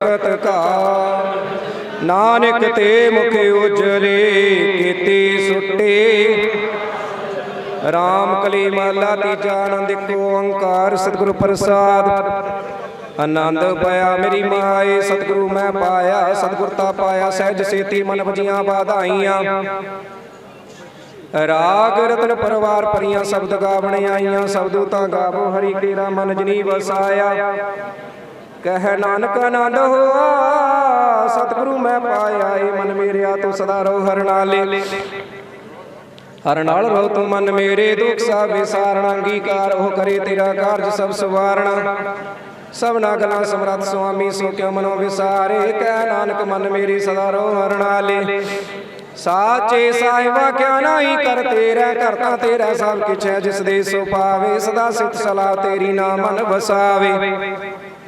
ਤਖਤ ਨਾਨਕ ਤੇ ਮੁਖ ਉਜਲੇ ਕੀਤੀ ਸੁੱਟੇ। ਰਾਮ ਕਲੀ ਮਹਲਾ ਤੀਜਾ ਆਨੰਦ ਇੱਕ ਓੰਕਾਰ, ਸਤਿਗੁਰੂ ਪ੍ਰਸਾਦ। ਆਨੰਦ ਪਾਇਆ ਮੇਰੀ ਮਾਏ, ਸਤਿਗੁਰੂ ਮੈਂ ਪਾਇਆ, ਸਤਿਗੁਰ ਤਾ ਪਾਇਆ, ਸਹਿਜ ਸੇਤੀ ਮਨ ਵਜੀਆਂ ਬਾਧਾਈਆਂ ਰਾਗ ਰਤਨ ਪਰਵਾਰ ਪਰੀਆਂ ਸ਼ਬਦ ਗਾਵਣ ਆਈਆਂ, ਸ਼ਬਦੂ ਤਾਂ ਗਾਵੋ, ਹਰੀ ਤੇਰਾ ਮਨ ਜਨੀ ਵਸਾਇਆ। ਕਹਿ ਨਾਨਕ ਆਨੰਦ ਹੋਆ। ਸਤਿਗੁਰੂ ਮੈਂ ਪਾਇਆ ਏ ਮਨ ਮੇਰਿਆ ਤੂੰ ਸਦਾ ਰਹੁ ਹਰ ਨਾਲੇ। ਹਰ ਨਾਲ ਰਹੋ ਤੂੰ ਮਨ ਮੇਰੇ, ਦੁੱਖ ਸਭ ਵਿਸਾਰਣਾ, ਅੰਗੀਕਾਰ ਉਹ ਕਰੇ ਤੇਰਾ ਕਾਰਜ ਸਭ ਸਵਾਰਣਾ। ਸਭਨਾ ਗਲਾਂ ਸਮਰੱਥ ਸੁਆਮੀ ਸੋ ਕਿਉ ਮਨੋ ਵਿਸਾਰੇ। ਕਹਿ ਨਾਨਕ ਮਨ ਮੇਰੀ ਸਦਾ ਰਹੁ ਹਰ ਨਾਲੇ। ਸਾਚੇ ਸਾਹਿਬਾ ਕਿਆ ਨਹੀਂ ਕਰ ਤੇਰਾ ਕਰਤਾ ਤੇਰਾ ਸਭ ਕਿਛ ਹੈ ਜਿਸ ਦੇ ਸੋ ਪਾਵੇ। ਸਦਾ ਸਿਤ ਸਲਾਹ ਤੇਰੀ ਨਾਮ ਮਨ ਵਸਾਵੇ।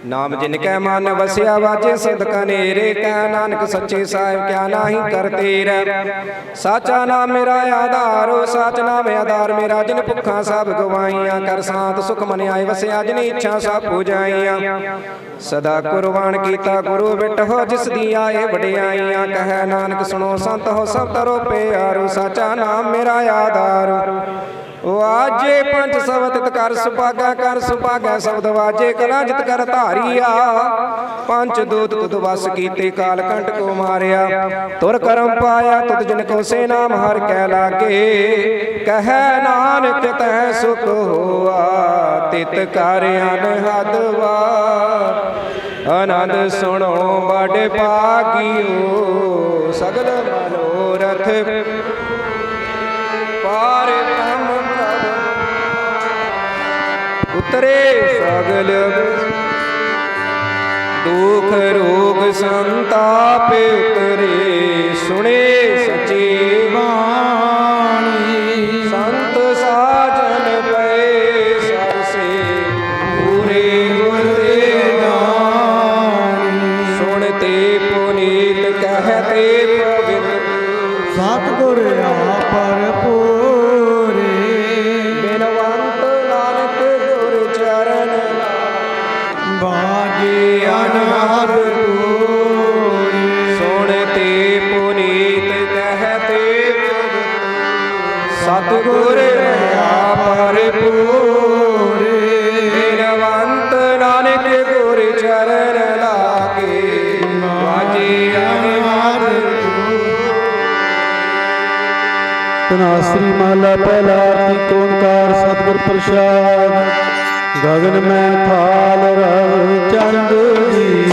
ਨਾਮ ਜਿਨ ਕੈ ਮਨ ਵਸਿਆ ਵਾਜੇ ਸਦਕਾ ਨੇਰੇ ਕਹਿ ਨਾਨਕ ਸੱਚੇ ਸਾਹਿਬ ਕਿਆ ਨਾਹੀ ਕਰ ਤੇਰਾ। ਸਾਚਾ ਨਾਮ ਮੇਰਾ ਆਧਾਰੋ ਸਾਚ ਨਾਮ ਆਧਾਰ ਮੇਰਾ, ਜਿਨ ਭੁੱਖਾਂ ਸਭ ਗਵਾਈਆਂ ਕਰ ਸਾਤ ਸੁਖ ਮਨ ਆਏ ਵਸਿਆ ਜਿਨ ਇੱਛਾ ਸਭ ਪੂਜਾਈਆਂ। ਸਦਾ ਕੁਰਬਾਨ ਕੀਤਾ ਗੁਰੂ ਬਿਟਹੁ ਜਿਸ ਦੀ ਆਏ ਵਡਿਆਈਆਂ, ਕਹੈ ਨਾਨਕ ਸੁਣੋ ਸੰਤ ਹੋ ਸਭ ਤਰੋ ਪਿਆਰੋ ਸਾਚਾ ਨਾਮ ਮੇਰਾ ਆਧਾਰ। ਵਾਜੇ ਪੰਜ ਸਬਦ ਕਰ ਸੁਭਾਗਾ ਕਰ ਸੁਭਾਗਾ, ਸ਼ਬਦ ਵਾਜੇ ਕਲਾ ਜਿਤ ਕਰ ਧਾਰੀਆ। ਪੰਜ ਦੂਤ ਤੁਧ ਵਸ ਕੀਤੇ ਕਾਲ ਕੰਟ ਕੋ ਮਾਰਿਆ। ਤੁਰ ਕਰਮ ਪਾਇਆ ਤੁਧ ਜਿਨ ਕੋ ਸੇ ਨਾਮ ਹਰ ਕੈ ਲਾਗੇ। ਕਹੈ ਨਾਨਕ ਤੈ ਸੁਖ ਹੋਆ, ਤਿਤ ਕਰ ਅਨਹਦ ਵਾ। ਆਨੰਦ ਸੁਣੋ ਬੜ ਭਾਗਿਓ, ਸਗਲ ਮਨੋਰਥ ਪਾਰ ਪ੍ਰਭ ਸਗਲ ਦੁਖ ਰੋਗ ਸੰਤਾਪ ਉਤਰੇ ਸੁਣੇ ਤਨਾਸਰੀ ਮਹਲਾ ਪਹਿਲਾ ਆਰਤੀ ਓੰਕਾਰ ਸਤਿਗੁਰ ਪ੍ਰਸਾਦ। ਗਗਨ ਮੈਂ ਥਾਲ ਰਵ ਚੰਦ ਦੀਪਕ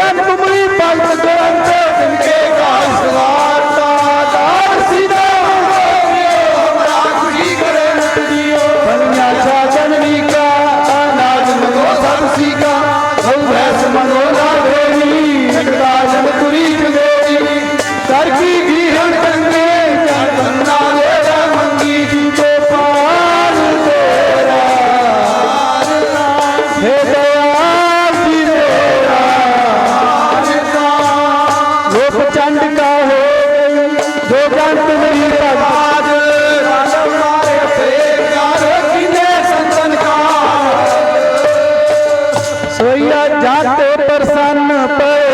ਜੋ ਜਨ ਤੁਮਰੀ ਭਗਤ ਹੋਇਆ ਜਤ ਪ੍ਰਸੰਨ ਪਏ